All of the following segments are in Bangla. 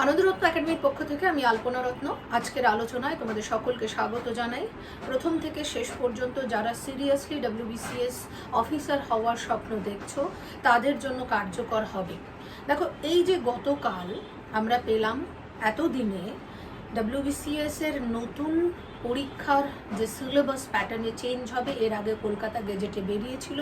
আনন্দরত্ন একাডেমির পক্ষ থেকে আমি আলপনা রত্ন। আজকের আলোচনায় তোমাদের সকলকে স্বাগত জানাই। প্রথম থেকে শেষ পর্যন্ত যারা সিরিয়াসলি ডাব্লিউবিসিএস অফিসার হওয়ার স্বপ্ন দেখছ, তাদের জন্য কার্যকর হবে। দেখো, এই যে গতকাল আমরা পেলাম এতদিনে ডাব্লিউবিসিএস এর নতুন পরীক্ষার যে সিলেবাস প্যাটার্নে চেঞ্জ হবে, এর আগে কলকাতা গেজেটে বেরিয়েছিল।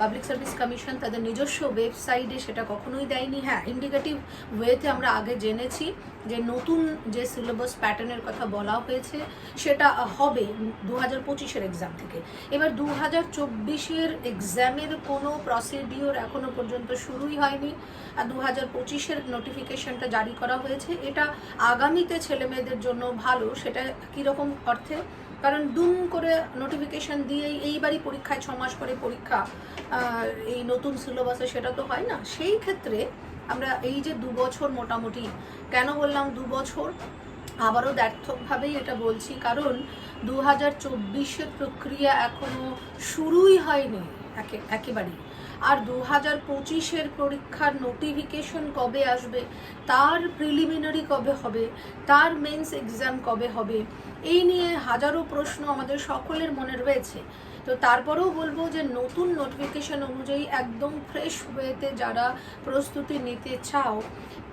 পাবলিক সার্ভিস কমিশন তাদের নিজস্ব ওয়েবসাইটে সেটা কখনোই দেয়নি। হ্যাঁ ইন্ডিকেটিভ ওয়েতে আমরা আগে জেনেছি যে নতুন যে সিলেবাস প্যাটার্নের কথা বলা হয়েছে, সেটা হবে দু হাজার পঁচিশের এক্সাম থেকে। এবার দু হাজার চব্বিশের এক্সামের কোনো প্রসিডিওর এখনও পর্যন্ত শুরুই হয়নি। আর দু হাজার পঁচিশের নোটিফিকেশনটা জারি করা হয়েছে। এটা আগামীতে ছেলে মেয়েদের জন্য ভালো, সেটা কীরকম অর্থে? কারণ দুম করে নোটিফিকেশন দিয়ে এইবারই পরীক্ষায় ছ মাস পরে পরীক্ষা এই নতুন সিলেবাসে সেটা তো হয় না। সেই ক্ষেত্রে আমরা এই যে দু বছর মোটামুটি, কেন বললাম দু বছর? আবারও ব্যর্থকভাবেই এটা বলছি, কারণ দু হাজার চব্বিশের প্রক্রিয়া এখনও শুরুই হয়নি, একে, একেবারেই। আর দু হাজার পঁচিশের পরীক্ষার নোটিফিকেশন কবে আসবে? তার প্রিলিমিনারি কবে হবে? তার মেন্স এক্সাম কবে হবে? এই নিয়ে হাজারো প্রশ্ন আমাদের সকলের মনে রয়েছে। তো তারপরেও বলব যে নতুন নোটিফিকেশন অনুযায়ী একদম ফ্রেশ ওয়েতে যারা প্রস্তুতি নিতে চাও,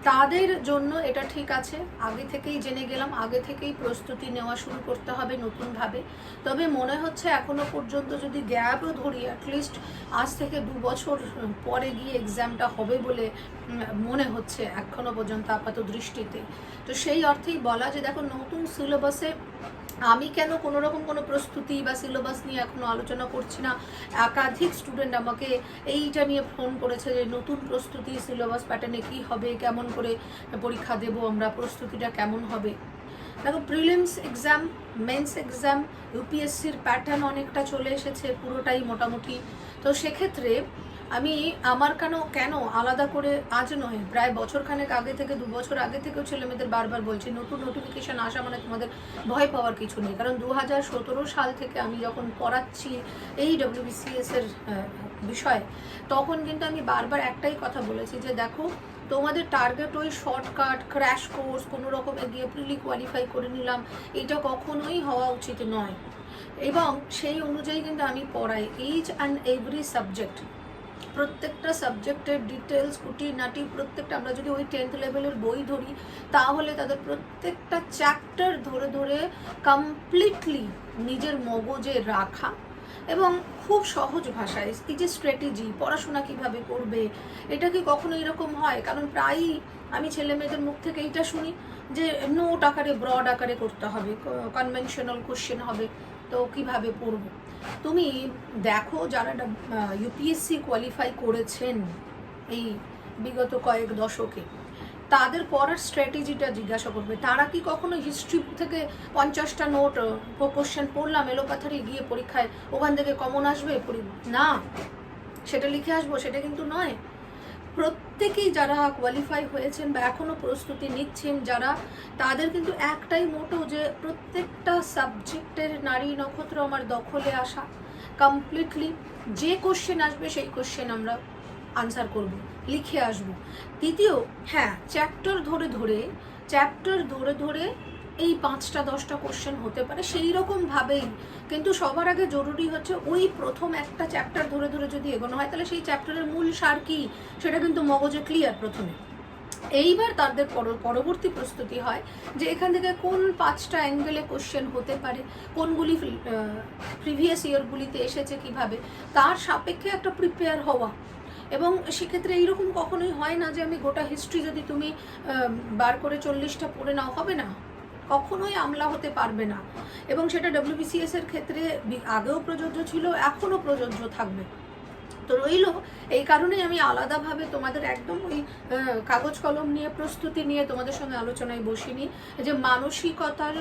তাদের জন্য এটা ঠিক আছে। আগে থেকেই জেনে গেলাম, আগে থেকেই প্রস্তুতি নেওয়া শুরু করতে হবে নতুনভাবে। তবে মনে হচ্ছে এখনও পর্যন্ত যদি গ্যাপও ধরি অ্যাটলিস্ট আজ থেকে দু বছর পরে গিয়ে এক্সামটা হবে বলে মনে হচ্ছে এখনও পর্যন্ত আপাত দৃষ্টিতে। তো সেই অর্থেই বলা যে দেখো, নতুন সিলেবাসে আমি কেন কোনো রকম কোনো প্রস্তুতি বা সিলেবাস নিয়ে এখনও আলোচনা করছি না? একাধিক স্টুডেন্ট আমাকে এইটা নিয়ে ফোন করেছে যে, নতুন প্রস্তুতি সিলেবাস প্যাটার্নে কী হবে? কেমন করে পরীক্ষা দেব আমরা? প্রস্তুতিটা কেমন হবে? দেখো প্রিলিমস এক্সাম মেন্স এক্সাম ইউপিএসসির প্যাটার্ন অনেকটা চলে এসেছে, পুরোটাই মোটামুটি। তো সেক্ষেত্রে আমি আমার কেন কেন আলাদা করে আজ নয়, প্রায় বছরখানেক আগে থেকে, দু বছর আগে থেকেও ছেলেমেয়েদের বারবার বলছি, নতুন নোটিফিকেশন আসা মানে তোমাদের ভয় পাওয়ার কিছু নেই। কারণ দু হাজার সতেরো সাল থেকে আমি যখন পড়াচ্ছি এই ডব্লিউবিসিএস এর বিষয়, তখন কিন্তু আমি বারবার একটাই কথা বলেছি যে দেখো, তোমাদের টার্গেট ওই শর্টকাট ক্র্যাশ কোর্স কোনো রকমে গিয়ে প্রিলি কোয়ালিফাই করে নিলাম, এটা কখনোই হওয়া উচিত নয়। এবং সেই অনুযায়ী কিন্তু আমি পড়াই এইচ অ্যান্ড এভরি সাবজেক্ট প্রত্যেকটা সাবজেক্টের ডিটেলস খুঁটিনাটি, প্রত্যেকটা, আমরা যদি ওই টেন্থ লেভেলের বই ধরি, তাহলে তাদের প্রত্যেকটা চ্যাপ্টার ধরে ধরে কমপ্লিটলি নিজের মগজে রাখা এবং খুব সহজ ভাষায়, এই যে স্ট্র্যাটেজি পড়াশোনা কীভাবে করবে, এটা কি কখনো এরকম হয়? কারণ প্রায়ই আমি ছেলে মেয়েদের মুখ থেকে এইটা শুনি যে নোট আকারে ব্রড আকারে করতে হবে কনভেনশনাল কোশ্চেন হবে, তো কীভাবে পড়ব? তুমি দেখো যারা ইউপিএসসি কোয়ালিফাই করেছেন এই বিগত কয়েক দশকে, তাদের পড়ার স্ট্র্যাটেজিটা জিজ্ঞাসা করবে। তারা কি কখনো হিস্ট্রি থেকে পঞ্চাশটা নোট কোশ্চেন পড়লাম, এলোপাথারি গিয়ে পরীক্ষায় ওখান থেকে কমন আসবে? না। সেটা লিখে আসব, সেটা কিন্তু নয়। প্রত্যেকেই যারা কোয়ালিফাই হয়েছেন বা এখনও প্রস্তুতি নিচ্ছেন যারা, তাদের কিন্তু একটাই মোটো যে প্রত্যেকটা সাবজেক্টের নারী নক্ষত্র আমার দখলে আসা। কমপ্লিটলি যে কোশ্চেন আসবে সেই কোশ্চেন আমরা আনসার করব, লিখে আসব। দ্বিতীয় হ্যাঁ চ্যাপ্টার ধরে ধরে চ্যাপ্টার ধরে ধরে এই পাঁচটা, দশটা কোশ্চেন হতে পারে সেই রকমভাবেই কিন্তু সবার আগে জরুরি হচ্ছে ওই প্রথম একটা চ্যাপ্টার ধরে ধরে যদি এগোনো হয়, তাহলে সেই চ্যাপ্টারের মূল সার কি? সেটা কিন্তু মগজে ক্লিয়ার প্রথমে। এইবার তাদের পর- পরবর্তী প্রস্তুতি হয় যে এখান থেকে কোন পাঁচটা অ্যাঙ্গেলে কোশ্চেন হতে পারে, কোনগুলি প্রিভিয়াস ইয়ারগুলিতে এসেছে কীভাবে, তার সাপেক্ষে একটা প্রিপেয়ার হওয়া। এবং সেক্ষেত্রে এইরকম কখনোই হয় না যে আমি গোটা হিস্ট্রি যদি তুমি বার করে চল্লিশটা পড়ে নাও, হবে না। কখনোই আমলা হতে পারবে না। এবং সেটা ডব্লিউবিসিএস এর ক্ষেত্রে আগেও প্রযোজ্য ছিল, এখনও প্রযোজ্য থাকবে। তো রইল এই কারণেই আমি আলাদাভাবে তোমাদের একদম ওই কাগজ কলম নিয়ে, প্রস্তুতি নিয়ে তোমাদের সঙ্গে আলোচনায় বসিনি। যে মানসিকতার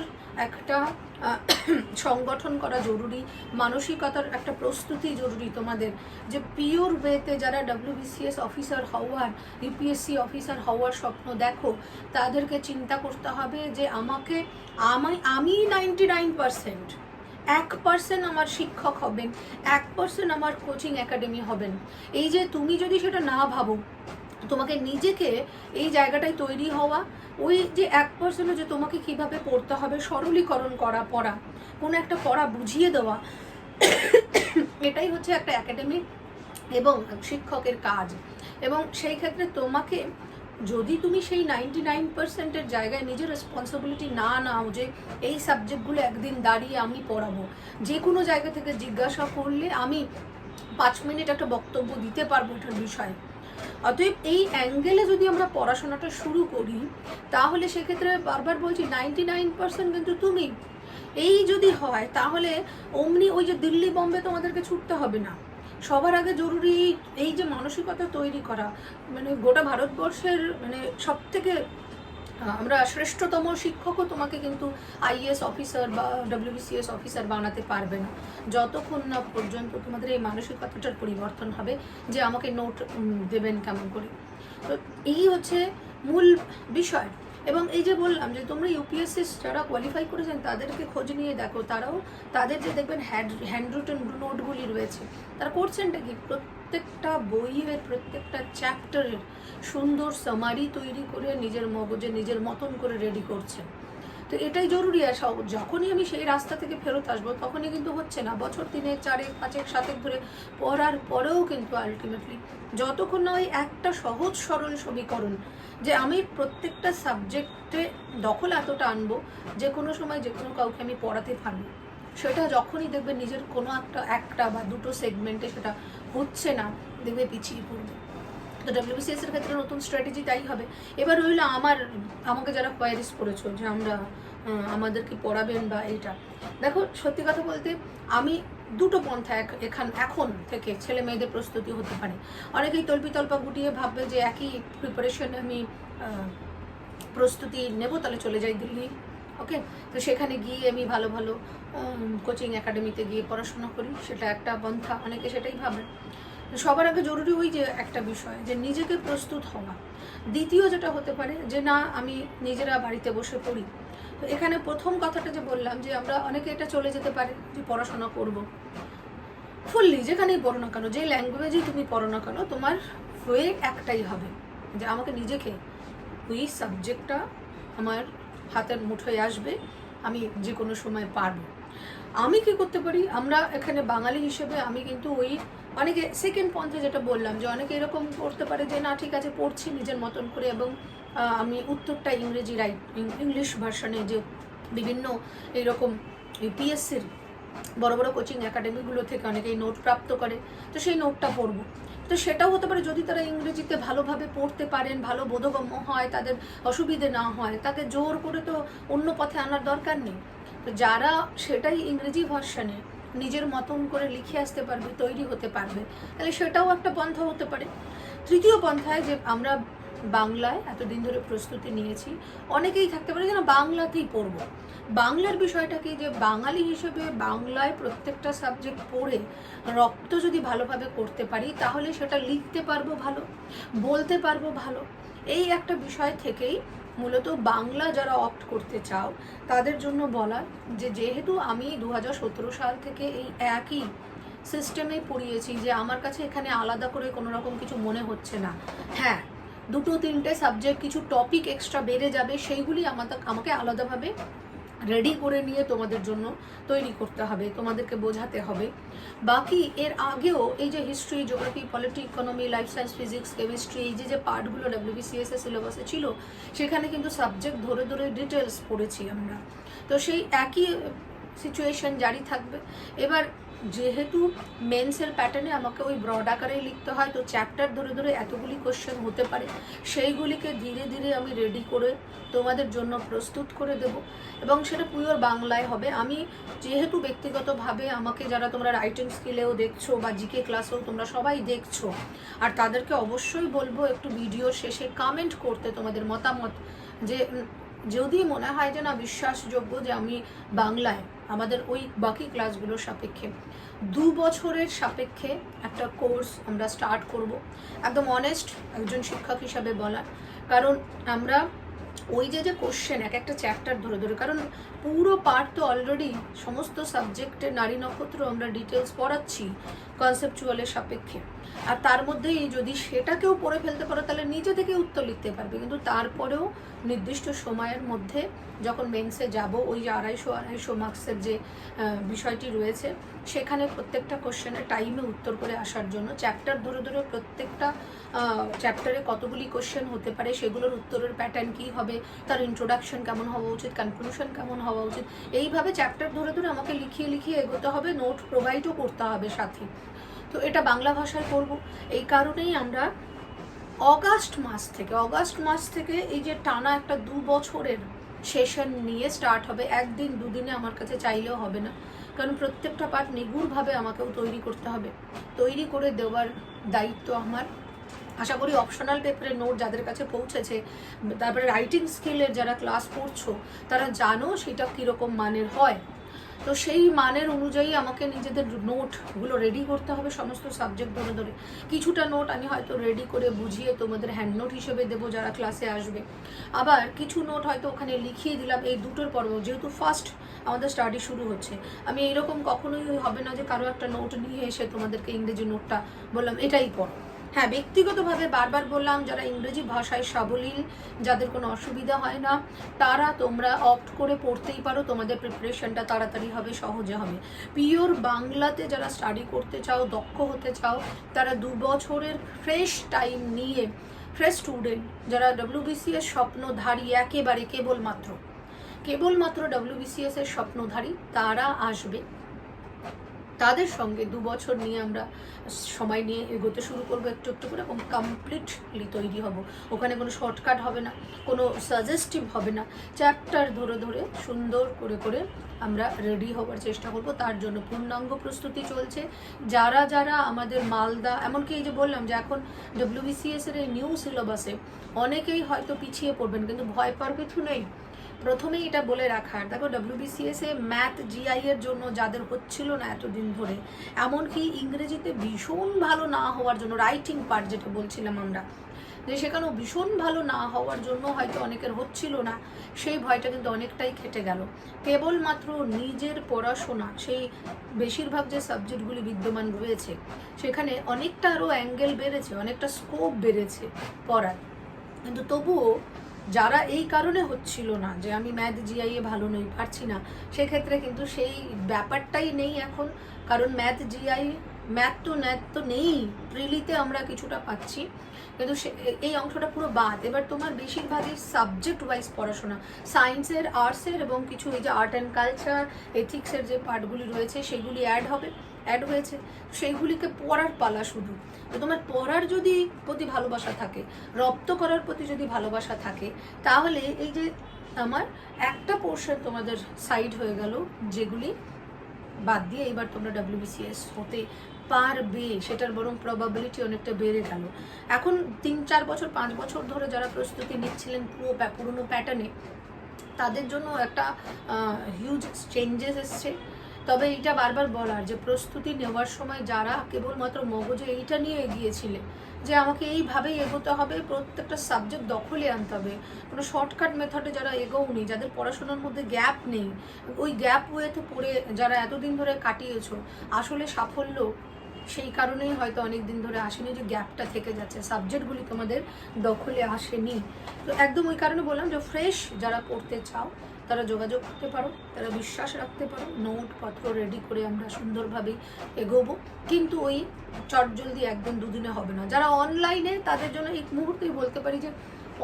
একটা সংগঠন করা জরুরি, মানসিকতার একটা প্রস্তুতি জরুরি তোমাদের। যে পিওর ওয়েতে যারা ডব্লিউবিসিএস অফিসার হওয়ার ইউপিএসসি অফিসার হওয়ার স্বপ্ন দেখো, তাদেরকে চিন্তা করতে হবে যে আমাকে, আমি আমি নাইনটি নাইন পার্সেন্ট এক পার্সেন্ট আমার শিক্ষক হবেন, এক পার্সেন্ট আমার কোচিং একাডেমি হবেন। এই যে তুমি যদি সেটা না ভাবো তোমাকে নিজেকে এই জায়গাটায় তৈরি হওয়া, ওই যে এক পার্সেন্টও যে তোমাকে কীভাবে পড়তে হবে, সরলীকরণ করা, পড়া, কোনো একটা পড়া বুঝিয়ে দেওয়া, এটাই হচ্ছে একটা একাডেমিক এবং শিক্ষকের কাজ। এবং সেই ক্ষেত্রে তোমাকে, যদি তুমি সেই নাইনটি নাইন পার্সেন্টের জায়গায় নিজের রেসপন্সিবিলিটি না নাও যে এই সাবজেক্টগুলো একদিন দাঁড়িয়ে আমি পড়াবো যে কোনো জায়গা থেকে জিজ্ঞাসা করলে আমি পাঁচ মিনিট একটা বক্তব্য দিতে পারব এটার বিষয়ে। অতএব এই অ্যাঙ্গেলে যদি আমরা পড়াশোনাটা শুরু করি, তাহলে সেক্ষেত্রে বারবার বলছি নাইনটি নাইন পার্সেন্ট কিন্তু তুমি। এই যদি হয়, তাহলে অমনি ওই যে দিল্লি বম্বে তোমাদেরকে ছুটতে হবে না। সবার আগে জরুরি এই যে মানসিকতা তৈরি করা মানে গোটা ভারতবর্ষের মানে সব থেকে আমরা শ্রেষ্ঠতম শিক্ষকও তোমাকে কিন্তু আইএস অফিসার বা ডব্লিউবিসিএস অফিসার বানাতে পারবে না। যতক্ষণ না পর্যন্ত তোমাদের এই মানসিকতাটার পরিবর্তন হবে যে আমাকে নোট দেবেন কেমন করে। তো এই হচ্ছে মূল বিষয়। এবং এই যে বললাম যে তোমরা ইউপিএসসি যারা কোয়ালিফাই করেছেন, তাদেরকে খোঁজ নিয়ে দেখো। তারাও তাদের যে দেখবেন হ্যান্ড হ্যান্ড নোটগুলি রয়েছে, তারা করছেনটা কি? প্রত্যেকটা বইয়ের, প্রত্যেকটা চ্যাপ্টারের সুন্দর সামারি তৈরি করে নিজের মগজে, নিজের মতন করে রেডি করছেন তো এটাই জরুরি আর সব- যখনই আমি সেই রাস্তা থেকে ফেরত আসব, তখনই কিন্তু হচ্ছে না। বছর তিনে চারেক, পাঁচেক, সাতেক ধরে পড়ার পরেও কিন্তু আলটিমেটলি যতক্ষণ না ওই একটা সহজ, সরল সমীকরণ যে আমি প্রত্যেকটা সাবজেক্টে দখল এতটা আনব যে কোনো সময় যে কোনো কাউকে আমি পড়াতে পারব। সেটা যখনই দেখবে নিজের কোনো একটা একটা বা দুটো সেগমেন্টে সেটা হচ্ছে না, দেখবে পিছিয়ে পড়বে। তো ডাব্লিউবিসিএস এর ক্ষেত্রে নতুন স্ট্র্যাটেজি তাই হবে। এবার রইল আমার, আমাকে যারা কোয়ারিজ করেছ যে আমরা আমাদেরকে পড়াবেন বা এটা দেখো, সত্যি কথা বলতে আমি দুটো পন্থা এখান, এখন থেকে ছেলে মেয়েদের প্রস্তুতি হতে পারে। অনেকেই তল্পি তল্পা গুটিয়ে ভাববে যে একই প্রিপারেশন আমি প্রস্তুতি নেব, তাহলে চলে যাই দিল্লি। ওকে? তো সেখানে গিয়ে আমি ভালো ভালো কোচিং একাডেমিতে গিয়ে পড়াশোনা করি। সেটা একটা পন্থা, অনেকে সেটাই ভাবে। সবার আগে জরুরি ওই যে একটা বিষয়, যে নিজেকে প্রস্তুত হওয়া। দ্বিতীয় যেটা হতে পারে, যে না, আমি নিজেরা বাড়িতে বসে পড়ি। তো এখানে প্রথম কথাটা যে বললাম, যে আমরা অনেকে এটা চলে যেতে পারে, যে পড়াশোনা করব। ফুললি, যেখানেই পড়ো না কেন, যে ল্যাঙ্গুয়েজেই তুমি পড়ো না কেন, তোমার ওয়ে একটাই হবে। যে আমাকে নিজেকে, ওই সাবজেক্টটা আমার হাতের মুঠোয় আসবে, আমি যে কোনো সময় পারব। আমি কি করতে পারি? আমরা এখানে বাঙালি হিসেবে আমি কিন্তু ওই অনেকে সেকেন্ড পন্থে যেটা বললাম যে অনেকে এরকম করতে পারে যে, না, ঠিক আছে, পড়ছি নিজের মতন করে। এবং আমি উত্তরটা ইংরেজি রাইট ইংলিশ ভার্সনে যে বিভিন্ন এইরকম পিএসসির বড় বড় কোচিং একাডেমিগুলো থেকে অনেকেই নোট প্রাপ্ত করে, তো সেই নোটটা পড়ব। তো সেটাও হতে পারে যদি তারা ইংরেজিতে ভালোভাবে পড়তে পারেন, ভালো বোধগম্য হয়, তাদের অসুবিধে না হয়, তাকে জোর করে তো অন্য পথে আনার দরকার নেই। তো যারা সেটাই ইংরেজি ভার্সনে নিজের মতন করে লিখে আসতে পারবে, তৈরি হতে পারবে, তাহলে সেটাও একটা পন্থা হতে পারে। তৃতীয় পন্থায় যে আমরা বাংলায় এতদিন ধরে প্রস্তুতি নিয়েছি। অনেকেই থাকতে পারে যে না বাংলাতেই পড়ব। বাংলার বিষয়টা কি যে বাঙালি হিসেবে বাংলায় প্রত্যেকটা সাবজেক্ট পড়ে রপ্ত যদি ভালোভাবে করতে পারি, তাহলে সেটা লিখতে পারব ভালো, বলতে পারব ভালো। এই একটা বিষয় থেকেই মূলত বাংলা যারা অপ্ট করতে চাও, তাদের জন্য বলা যে যেহেতু আমি দু হাজার সতেরো সাল থেকে এই একই সিস্টেমে পড়িয়েছি যে আমার কাছে এখানে আলাদা করে কোনো রকম কিছু মনে হচ্ছে না। হ্যাঁ দুটো, তিনটে সাবজেক্ট কিছু টপিক এক্সট্রা বেড়ে যাবে, সেইগুলি আমাদের, আমাকে আলাদাভাবে রেডি করে নিয়ে তোমাদের জন্য তৈরি করতে হবে, তোমাদেরকে বোঝাতে হবে। বাকি এর আগেও এই যে history geography polity economy life science physics chemistry এই যে যে পার্টগুলো ডাব্লিউবিসিএস এর সিলেবাসে ছিল, সেখানে কিন্তু সাবজেক্ট ধরে ধরে ডিটেলস পড়েছি আমরা। তো সেই একই সিচুয়েশন জারি থাকবে। এবার যেহেতু মেন্সের প্যাটার্নে আমাকে ওই ব্রড আকারে লিখতে হয়, তো চ্যাপ্টার ধরে ধরে এতগুলি কোশ্চেন হতে পারে, সেইগুলিকে ধীরে ধীরে আমি রেডি করে তোমাদের জন্য প্রস্তুত করে দেব। এবং সেটা পিওর বাংলায় হবে। আমি যেহেতু ব্যক্তিগতভাবে আমাকে যারা তোমরা রাইটিং স্কিলেও দেখছ বা জিকে ক্লাসেও তোমরা সবাই দেখছ, আর তাদেরকে অবশ্যই বলব একটু ভিডিও শেষে কামেন্ট করতে তোমাদের মতামত যে যদি মনে হয় যে না, বিশ্বাসযোগ্য যে আমি বাংলায় আমাদের ওই বাকি ক্লাসগুলোর সাপেক্ষে দু বছরের সাপেক্ষে একটা কোর্স আমরা স্টার্ট করব। একদম অনেস্ট একজন শিক্ষক হিসাবে বলার। কারণ আমরা ওই যে যে কোশ্চেন এক একটা চ্যাপ্টার ধরে ধরে। কারণ পুরো পার্ট তো অলরেডি সমস্ত সাবজেক্টে নারী নক্ষত্র আমরা ডিটেলস পড়াচ্ছি কনসেপচুয়ালের সাপেক্ষে। আর তার মধ্যেই যদি সেটাকেও পড়ে ফেলতে পারো, তাহলে নিজে থেকে উত্তর লিখতে পারবে। কিন্তু তারপরেও নির্দিষ্ট সময়ের মধ্যে যখন মেন্সে যাব, ওই যে আড়াইশো আড়াইশো মার্কসের যে বিষয়টি রয়েছে, সেখানে প্রত্যেকটা কোশ্চেনের টাইমে উত্তর করে আসার জন্য চ্যাপ্টার ধরে ধরে প্রত্যেকটা চ্যাপ্টারে কতগুলি কোশ্চেন হতে পারে, সেগুলোর উত্তরের প্যাটার্ন কী হবে, তার ইন্ট্রোডাকশন কেমন হওয়া উচিত কনক্লুশন কেমন হওয়া উচিত। এইভাবে চ্যাপ্টার ধরে ধরে আমাকে লিখিয়ে লিখিয়ে এগোতে হবে নোট প্রোভাইডও করতে হবে সাথে। তো এটা বাংলা ভাষায় করব। এই কারণেই আমরা অগাস্ট মাস থেকে, অগাস্ট মাস থেকে এই যে টানা একটা দু বছরের সেশন নিয়ে স্টার্ট হবে, একদিন দুদিনে আমার কাছে চাইলেও হবে না। কারণ প্রত্যেকটা পার্ট নিগুড়ভাবে আমাকেও তৈরি করতে হবে। তৈরি করে দেওয়ার দায়িত্ব আমার। আশা করি অপশনাল পেপারের নোট যাদের কাছে পৌঁছেছে, তারপরে রাইটিং স্কিলের যারা ক্লাস করছ, তারা জানো সেটা কীরকম মানের হয়। তো সেই মানের অনুযায়ী আমাকে নিজেদের নোটগুলো রেডি করতে হবে সমস্ত সাবজেক্ট ধরে ধরে। কিছুটা নোট আমি হয়তো রেডি করে বুঝিয়ে তোমাদের হ্যান্ড নোট হিসেবে দেবো যারা ক্লাসে আসবে। আবার কিছু নোট হয়তো ওখানে লিখিয়ে দিলাম এই দুটোর পর্ব যেহেতু ফার্স্ট আমাদের স্টাডি শুরু হচ্ছে। আমি এইরকম কখনোই হবে না যে কারও একটা নোট নিয়ে এসে তোমাদেরকে ইংরেজি নোটটা বললাম, এটাই পড়ো। হ্যাঁ ব্যক্তিগতভাবে বারবার বললাম, যারা ইংরেজি ভাষায় সাবলীল, যাদের কোনো অসুবিধা হয় না, তারা তোমরা অপ্ট করে পড়তেই পারো। তোমাদের প্রিপারেশনটা তাড়াতাড়ি হবে, সহজে হবে। পিওর বাংলাতে যারা স্টাডি করতে চাও, দক্ষ হতে চাও, তারা দু বছরের ফ্রেশ টাইম নিয়ে ফ্রেশ স্টুডেন্ট যারা ডব্লিউবিসিএস স্বপ্নধারী, একেবারে কেবলমাত্র কেবলমাত্র ডব্লিউবিসিএস এর স্বপ্নধারী, তারা আসবে। তাদের সঙ্গে দু বছর নিয়ে আমরা সময় নিয়ে এগোতে শুরু করব একটু একটু করে এবং কমপ্লিটলি তৈরি হব। ওখানে কোনো শর্টকাট হবে না, কোনো সাজেস্টিভ হবে না। চ্যাপ্টার ধরে ধরে, সুন্দর করে করে আমরা রেডি হওয়ার চেষ্টা করব। তার জন্য পূর্ণাঙ্গ প্রস্তুতি চলছে। যারা যারা আমাদের মালদা, এমনকি এই যে বললাম যে এখন ডব্লিউবিসিএস এর এই নিউ সিলেবাসে অনেকেই হয়তো পিছিয়ে পড়বেন, কিন্তু ভয় পাওয়ার কিছু নেই। প্রথমেই এটা বলে রাখার। দেখো ডব্লিউবিসিএস ম্যাথ জিআই এর জন্য যাদের হচ্ছিল না এতদিন ধরে, এমনকি ইংরেজিতে ভীষণ ভালো না হওয়ার জন্য রাইটিং পার্ট যেটা বলছিলাম আমরা, যে সেখানেও ভীষণ ভালো না হওয়ার জন্য হয়তো অনেকের হচ্ছিল না, সেই ভয়টা কিন্তু অনেকটাই খেটে গেল। কেবলমাত্র নিজের পড়াশোনা, সেই বেশিরভাগ যে সাবজেক্টগুলি বিদ্যমান রয়েছে, সেখানে অনেকটা আরও অ্যাঙ্গেল বেড়েছে, অনেকটা স্কোপ বেড়েছে পড়ার। কিন্তু তবুও যারা এই কারণে হচ্ছিল না যে আমি ম্যাথ জিআইয়ে ভালো নই, পারছি না, সেক্ষেত্রে কিন্তু সেই ব্যাপারটাই নেই এখন। কারণ ম্যাথ জিআই ম্যাথ তো ন্যাথ তো নেই, প্রিলিতে আমরা কিছুটা পাচ্ছি। কিন্তু এই অংশটা পুরো বাদ। এবার তোমার বেশিরভাগই সাবজেক্ট ওয়াইজ পড়াশোনা। সায়েন্সের আর্টসের এবং কিছু এই যে আর্ট অ্যান্ড কালচার এথিক্সের যে পার্টগুলি রয়েছে, সেগুলি অ্যাড হবে। অ্যাড হয়েছে সেইগুলিকে পড়ার পালা শুধু। তো তোমার পড়ার যদি প্রতি ভালোবাসা থাকে, রপ্ত করার প্রতি যদি ভালোবাসা থাকে, তাহলে এই যে আমার একটা পোর্শন তোমাদের সাইড হয়ে গেল, যেগুলি বাদ দিয়ে এবার তোমরা ডাব্লিউবিসিএস হতে পারবে। সেটার বরং প্রবাবিলিটি অনেকটা বেড়ে গেল। এখন তিন, চার বছর, পাঁচ বছর ধরে যারা প্রস্তুতি নিচ্ছিলেন পুরো পুরনো প্যাটার্নে তাদের জন্য একটা হিউজ চেঞ্জেস এসছে। তবে এইটা বারবার বলার যে প্রস্তুতি নেওয়ার সময় যারা কেবলমাত্র মগজে এইটা নিয়ে এগিয়েছিলে যে আমাকে এইভাবেই এগোতে হবে, প্রত্যেকটা সাবজেক্ট দখলে আনতে হবে, কোনো শর্টকাট মেথডে যারা এগোওনি, যাদের পড়াশোনার মধ্যে গ্যাপ নেই, ওই গ্যাপ ওয়েতে পড়ে যারা এতদিন ধরে কাটিয়েছ, আসলে সাফল্য সেই কারণেই হয়তো অনেক দিন ধরে আসেনি, যে গ্যাপটা থেকে যাচ্ছে। সাবজেক্টগুলি তোমাদের দখলে আসেনি। তো একদম ওই কারণে বললাম যে ফ্রেশ যারা পড়তে চাও, তারা যোগাযোগ করতে পারো, তারা বিশ্বাস রাখতে পারো নোট পত্র রেডি করে আমরা সুন্দরভাবেই এগোবো। কিন্তু ওই চটজলদি একদিন দুদিনে হবে না। যারা অনলাইনে তাদের জন্য এই মুহূর্তেই বলতে পারি যে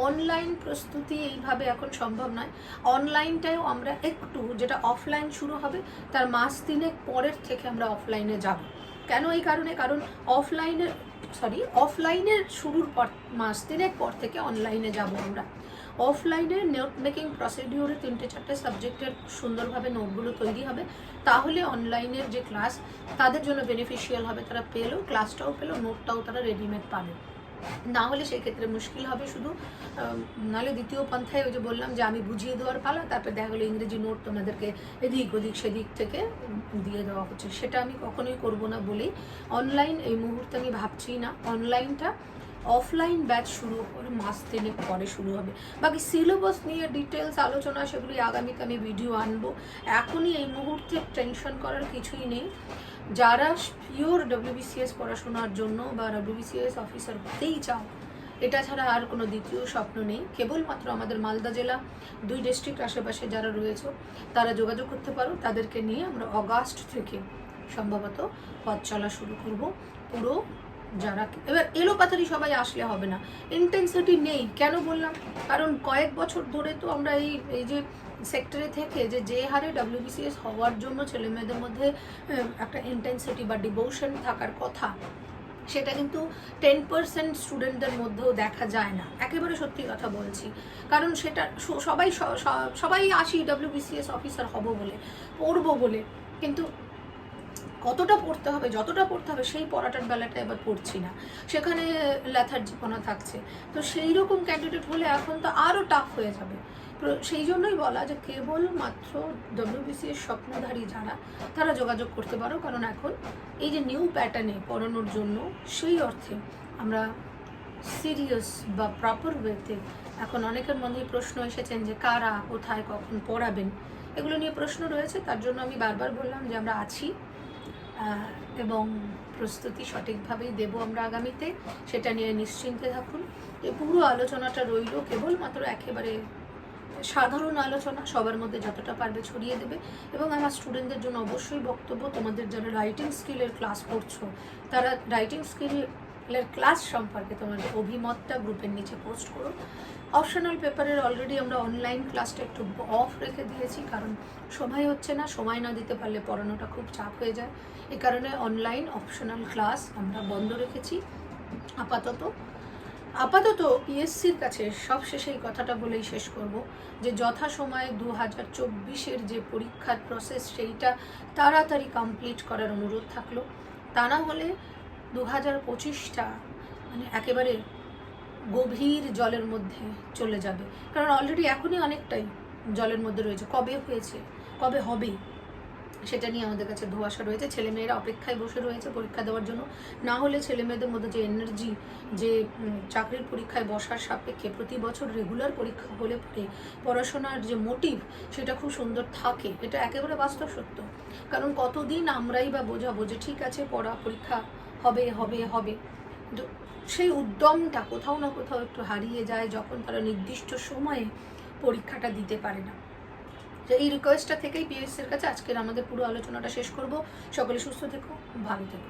অনলাইন প্রস্তুতি এইভাবে এখন সম্ভব নয়। অনলাইনটাও আমরা একটু, যেটা অফলাইন শুরু হবে, তার মাস তিনেক পরের থেকে আমরা অফলাইনে যাব। কেন এই কারণে? কারণ অফলাইনের সরি অফলাইনের শুরুর পর, মাস তিনেক পর থেকে অনলাইনে যাব আমরা। অফলাইনে নোট মেকিং প্রসিডিওরে তিনটে চারটে সাবজেক্টের সুন্দরভাবে নোটগুলো তৈরি হবে। তাহলে অনলাইনের যে ক্লাস তাদের জন্য বেনিফিশিয়াল হবে। তারা পেল ক্লাসটাও পেল নোটটাও তারা রেডিমেড পাবে। না হলে সেক্ষেত্রে মুশকিল হবে। শুধু নাহলে দ্বিতীয় পন্থায় ওই যে বললাম যে আমি বুঝিয়ে দেওয়ার পালা, তারপর দেখা গেলো ইংরেজি নোট তোমাদেরকে এদিক ওদিক সেদিক থেকে দিয়ে দেওয়া হচ্ছে। সেটা আমি কখনোই করব না বলেই অনলাইন এই মুহূর্তে আমি ভাবছি না। অনলাইনটা অফলাইন ব্যাচ শুরু করে মাস তিনেক পরে শুরু হবে। বাকি সিলেবাস নিয়ে ডিটেলস আলোচনা সেগুলি আগামীতে আমি ভিডিও আনব। এখনই এই মুহূর্তে টেনশন করার কিছুই নেই। যারা পিওর ডব্লিউবিসিএস পড়াশোনার জন্য বা ডব্লিউবিসিএস অফিসার হতেই চাও, এটা ছাড়া আর কোনো দ্বিতীয় স্বপ্ন নেই। কেবলমাত্র আমাদের মালদা জেলা, দুই ডিস্ট্রিক্ট আশেপাশে যারা রয়েছে, তারা যোগাযোগ করতে পারো। তাদেরকে নিয়ে আমরা অগাস্ট থেকে সম্ভবত পথ চলা শুরু করব। পুরো যারা এবার এলোপাতারি সবাই আসলে হবে না। ইন্টেন্সিটি নেই, কেন বললাম? কারণ কয়েক বছর ধরে তো আমরা এই এই যে সেক্টরে থেকে যে যে হারে ডাব্লিউবিসিএস হওয়ার জন্য ছেলে মেয়েদের মধ্যে একটা ইন্টেন্সিটি বা ডিভোশন থাকার কথা, সেটা কিন্তু টেন পার্সেন্ট স্টুডেন্টদের মধ্যেও দেখা যায় না। একেবারে সত্যি কথা বলছি। কারণ সেটা সবাই সবাই আসি ডাব্লিউবিসিএস অফিসার হব বলে, পড়ব বলে। কিন্তু কতটা পড়তে হবে, যতটা পড়তে হবে সেই পড়াটার বেলাটা এবার পড়ছি না। সেখানে ল্যাথার্জিপনা থাকছে। তো সেই রকম ক্যান্ডিডেট হলে এখন তো আরও টাফ হয়ে যাবে। সেই জন্যই বলা যে কেবল মাত্র ডব্লিউবিসি এর স্বপ্নধারী যারা, তারা যোগাযোগ করতে পারো। কারণ এখন এই যে নিউ প্যাটার্নে পড়ানোর জন্য, সেই অর্থে আমরা সিরিয়াস বা প্রপার ওয়েতে এখন অনেকের মধ্যে প্রশ্ন এসেছেন যে কারা, কোথায়, কখন পড়াবেন? এগুলো নিয়ে প্রশ্ন রয়েছে। তার জন্য আমি বারবার বললাম যে আমরা আছি। এবং প্রস্তুতি সঠিকভাবেই দেব আমরা আগামীতে, সেটা নিয়ে নিশ্চিন্তে থাকুন। এই পুরো আলোচনাটা রইল কেবলমাত্র একেবারে সাধারণ আলোচনা, সবার মধ্যে যতটা পারবে ছড়িয়ে দেবে। এবং আমার স্টুডেন্টদের জন্য অবশ্যই বক্তব্য, তোমাদের যারা রাইটিং স্কিলের ক্লাস করছ, তারা রাইটিং স্কিলের ক্লাস সম্পর্কে তোমাদের অভিমতটা গ্রুপের নিচে পোস্ট করো। অপশনাল পেপারের অলরেডি আমরা অনলাইন ক্লাসটা একটু অফ রেখে দিয়েছি, কারণ সময় হচ্ছে না, সময় না দিতে পারলে পড়ানোটা খুব চাপ হয়ে যায়। এ কারণে অনলাইন অপশনাল ক্লাস আমরা বন্ধ রেখেছি, আপাতত। আপাতত পিএসসির কাছে সবশেষে এই কথাটা বলেই শেষ করব, যে যথাসময়ে দু হাজার চব্বিশের যে পরীক্ষার প্রসেস সেইটা তাড়াতাড়ি কমপ্লিট করার অনুরোধ থাকল। তা না হলে দু হাজার পঁচিশটা মানে একেবারে গভীর জলের মধ্যে চলে যাবে। কারণ অলরেডি এখনই অনেকটাই জলের মধ্যে রয়েছে। কবে হয়েছে? কবে হবে? সেটা নিয়ে আমাদের কাছে ধোয়াশা রয়েছে। ছেলেমেয়েরা অপেক্ষায় বসে রয়েছে পরীক্ষা দেওয়ার জন্য। না হলে ছেলেমেয়েদের মধ্যে যে এনার্জি যে চাকরির পরীক্ষায় বসার সাপেক্ষে প্রতি বছর রেগুলার পরীক্ষা হলে পরে পড়াশোনার যে মোটিভ সেটা খুব সুন্দর থাকে। এটা একেবারে বাস্তব সত্য। কারণ কতদিন আমরাই বা বোঝাবো যে ঠিক আছে, পড়া, পরীক্ষা হবে হবে হবে। সেই উদ্যমটা কোথাও না কোথাও একটু হারিয়ে যায় যখন তারা নির্দিষ্ট সময়ে পরীক্ষাটা দিতে পারে না। তো এই রিকোয়েস্টটা থেকেই পিএসসির কাছে আজকের আমাদের পুরো আলোচনাটা শেষ করব। সকলে সুস্থ থেকো, ভালো থেকো।